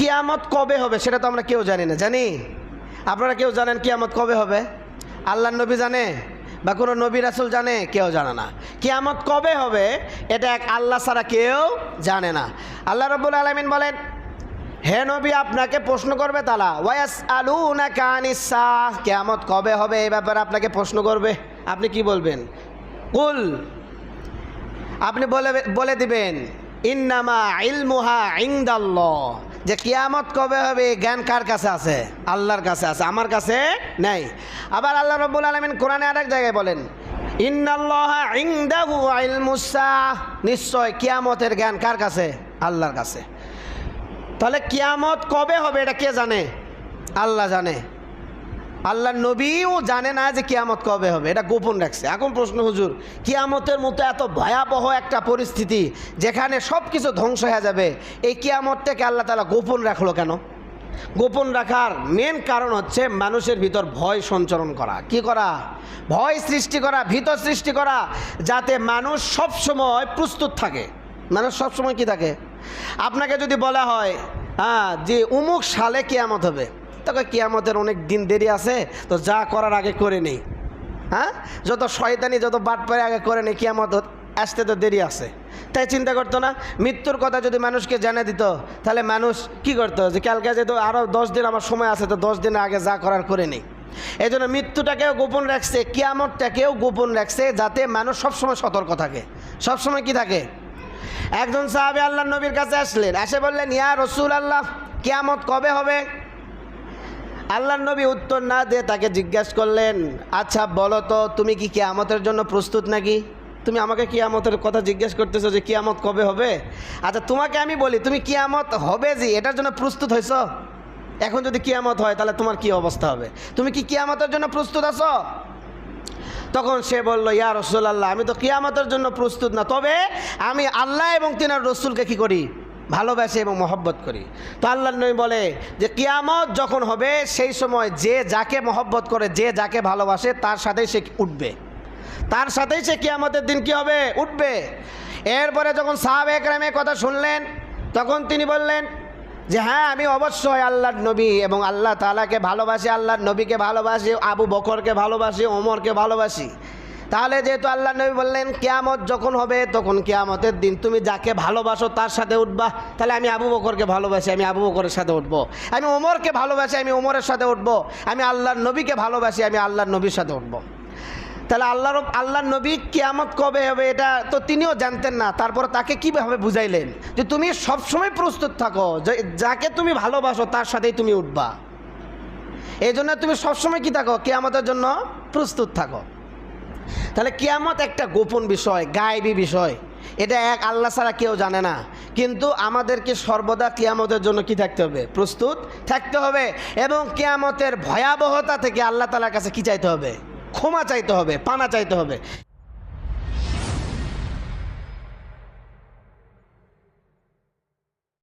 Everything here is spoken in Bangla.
কিয়ামত কবে হবে সেটা তো আমরা কেউ জানি না, জানি? আপনারা কেউ জানেন কিয়ামত কবে হবে? আল্লাহ নবী জানে বা কোনো নবী রাসুল জানে? কেউ জানে না। কিয়ামত কবে হবে এটা এক আল্লাহ ছাড়া কেউ জানে না। আল্লাহ রব্বুল আলমিন বলেন, হে নবী, আপনাকে প্রশ্ন করবে তালা ওয়াস আলু না কানিসা কেয়ামত কবে হবে এই ব্যাপারে আপনাকে প্রশ্ন করবে? আপনি কি বলবেন? কুল, আপনি বলে বলে দিবেন, ইন্নামা ইলমুহা ইংদাল্লাহ যে কিয়ামত কবে হবে জ্ঞান কার কাছে আছে? আল্লাহর কাছে আছে, আমার কাছে নেই। আবার আল্লাহ রব্বুল আলমিন কোরআনে আরেক জায়গায় বলেন নিশ্চয় কিয়ামতের জ্ঞান কার কাছে? আল্লাহর কাছে। তাহলে কিয়ামত কবে হবে এটা কে জানে? আল্লাহ জানে। আল্লাহ নবীও জানে না যে কিয়ামত কবে হবে, এটা গোপন রাখছে। এখন প্রশ্ন, হুজুর, কিয়ামতের মতো এত ভয়াবহ একটা পরিস্থিতি যেখানে সব কিছু ধ্বংস হয়ে যাবে, এই কিয়ামতটাকে আল্লাহ তালা গোপন রাখল কেন? গোপন রাখার মেন কারণ হচ্ছে মানুষের ভিতর ভয় সঞ্চরণ করা। কি করা? ভয় সৃষ্টি করা, ভীত সৃষ্টি করা, যাতে মানুষ সব সময় প্রস্তুত থাকে। মানুষ সব সময় কি থাকে? আপনাকে যদি বলা হয় হ্যাঁ যে উমুক সালে কিয়ামত হবে তবে কিয়ামতের অনেক দিন দেরি আছে? তো যা করার আগে করে নেই। হ্যাঁ? যত শয়তানি, যত বাট পারে আগে করে নেই, কিয়ামত আসতে তো দেরি আছে। তাই চিন্তা করতো না, মৃত্যুর কথা যদি মানুষকে জানিয়ে দিত, তাহলে মানুষ কি করতো? যে কালকে যেহেতু আরও দশ দিন আমার সময় আছে, তো দশ দিনের আগে যা করার করে নেই। এই জন্য মৃত্যুটাকেও গোপন রাখছে, কিয়ামতটাকেও গোপন রাখছে, যাতে মানুষ সবসময় সতর্ক থাকে। সবসময় কি থাকে? একজন সাহাবে আল্লাহ নবীর কাছে আসলেন এসে বললেন, ইয়া রসুল আল্লাহ কিয়ামত কবে হবে? আল্লাহ নবী উত্তর না দিয়ে তাকে জিজ্ঞাসা করলেন আচ্ছা বলো তো, তুমি কি কিয়ামতের জন্য প্রস্তুত নাকি? তুমি আমাকে কিয়ামতের কথা জিজ্ঞেস করতেছো যে কিয়ামত কবে হবে? আচ্ছা তোমাকে আমি বলি, তুমি কিয়ামত হবে যে এটার জন্য প্রস্তুত হয়েছ এখন যদি কিয়ামত হয়, তাহলে তোমার কি অবস্থা হবে? তুমি কি কিয়ামতের জন্য প্রস্তুত আছো? তখন সে বলল, ইয়া রসুল্লাহ আমি তো কিয়ামতের জন্য প্রস্তুত না, তবে আমি আল্লাহ এবং তিনার রসুলকে কি করি? ভালোবাসি এবং মহব্বত করি। তো আল্লাহ নবী বলে যে, কিয়ামত যখন হবে, সেই সময় যে যাকে মহব্বত করে, যে যাকে ভালোবাসে, তার সাথেই সে উঠবে। তার সাথেই সে কিয়ামতের দিন কি হবে? উঠবে। এরপরে যখন সাহাব একরামে কথা শুনলেন, তখন তিনি বললেন যে হ্যাঁ আমি অবশ্যই আল্লাহর নবী এবং আল্লাহ তালাকে ভালোবাসি, আল্লাহর নবীকে ভালোবাসি, আবু বকরকে ভালোবাসি, ওমরকে ভালোবাসি। তাহলে যেহেতু আল্লাহ নবী বললেন, কেয়ামত যখন হবে, তখন কেয়ামতের দিন তুমি যাকে ভালোবাসো তার সাথে উঠবা। তাহলে আমি আবু বকরকে ভালোবাসি, আমি আবু বকরের সাথে উঠবো। আমি ওমরকে ভালোবাসি, আমি ওমরের সাথে উঠবো। আমি আল্লাহর নবীকে ভালোবাসি, আমি আল্লাহর নবীর সাথে উঠবো। তাহলে আল্লাহর আল্লাহর নবী কেয়ামত কবে হবে এটা তো তিনিও জানতেন না। তারপর তাকে কীভাবে বুঝাইলেন? যে তুমি সবসময় প্রস্তুত থাকো যাকে তুমি ভালোবাসো তার সাথেই তুমি উঠবা। এই জন্য তুমি সবসময় কি থাকো? কেয়ামতের জন্য প্রস্তুত থাকো। তাহলে কিয়ামত একটা গোপন বিষয়, গায়েবী বিষয়। এটা এক, আল্লাহ ছাড়া কেউ জানে না। কিন্তু আমাদেরকে সর্বদা কিয়ামতের জন্য কি থাকতে হবে? প্রস্তুত থাকতে হবে এবং কিয়ামতের ভয়াবহতা থেকে আল্লাহ তালার কাছে কি চাইতে হবে? ক্ষমা চাইতে হবে, পানা চাইতে হবে।